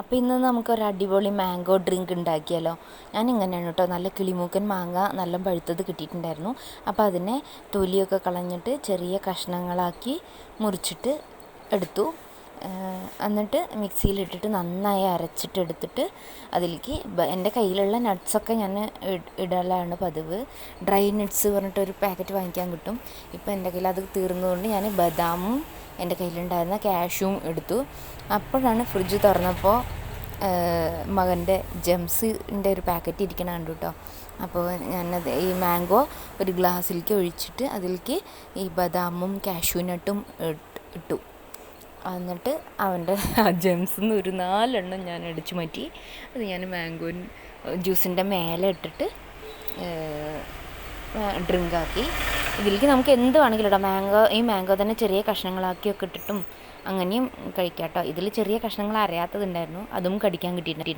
അപ്പോൾ ഇന്ന് നമുക്കൊരു അടിപൊളി മാംഗോ ഡ്രിങ്ക് ഉണ്ടാക്കിയാലോ? ഞാൻ ഇങ്ങനെയാണ് കേട്ടോ. നല്ല കിളിമൂക്കൻ മാങ്ങ നല്ല പഴുത്തത് കിട്ടിയിട്ടുണ്ടായിരുന്നു. അപ്പോൾ അതിനെ തൊലിയൊക്കെ കളഞ്ഞിട്ട് ചെറിയ കഷ്ണങ്ങളാക്കി മുറിച്ചിട്ട് എടുത്തു. എന്നിട്ട് മിക്സിയിലിട്ടിട്ട് നന്നായി അരച്ചിട്ട് എടുത്തിട്ട് അതിലേക്ക് എന്റെ കയ്യിലുള്ള നട്ട്സൊക്കെ ഞാൻ ഇടലാണ് പതിവ്. ഡ്രൈ നട്ട്സ് പറഞ്ഞിട്ടൊരു പാക്കറ്റ് വാങ്ങിക്കാൻ കിട്ടും. ഇപ്പോൾ എന്റെ കയ്യിൽ അത് തീർന്നതുകൊണ്ട് ഞാൻ ബദാമും എന്റെ കയ്യിലുണ്ടായിരുന്ന ക്യാഷും എടുത്തു. അപ്പോഴാണ് ഫ്രിഡ്ജ് തുറന്നപ്പോൾ മകന്റെ ജംസിന്റെ ഒരു പാക്കറ്റ് ഇരിക്കണ കണ്ടു കേട്ടോ അപ്പോൾ ഞാനത് ഈ മാംഗോ ഒരു ഗ്ലാസ്സിലേക്ക് ഒഴിച്ചിട്ട് അതിലേക്ക് ഈ ബദാമും കാഷ്യൂനട്ടും ഇട്ടു എന്നിട്ട് അവന്റെ ആ ജംസ് നിന്ന് ഒരു നാലെണ്ണം ഞാൻ അടിച്ചു മാറ്റി. അത് ഞാൻ മാംഗോ ജ്യൂസിന്റെ മേലെ ഇട്ടിട്ട് ഡ്രിങ്ക് ആക്കി. ഇതിലേക്ക് നമുക്ക് എന്ത് വേണമെങ്കിലും ഇടാം മാംഗോ ഈ മാംഗോ തന്നെ ചെറിയ കഷ്ണങ്ങളാക്കിയൊക്കെ ഇട്ടിട്ടും അങ്ങനെയും കഴിക്കാം കേട്ടോ. ഇതിൽ ചെറിയ കഷ്ണങ്ങൾ അരയാത്തതുണ്ടായിരുന്നു. അതും കടിക്കാൻ കിട്ടിയിട്ടുണ്ട്.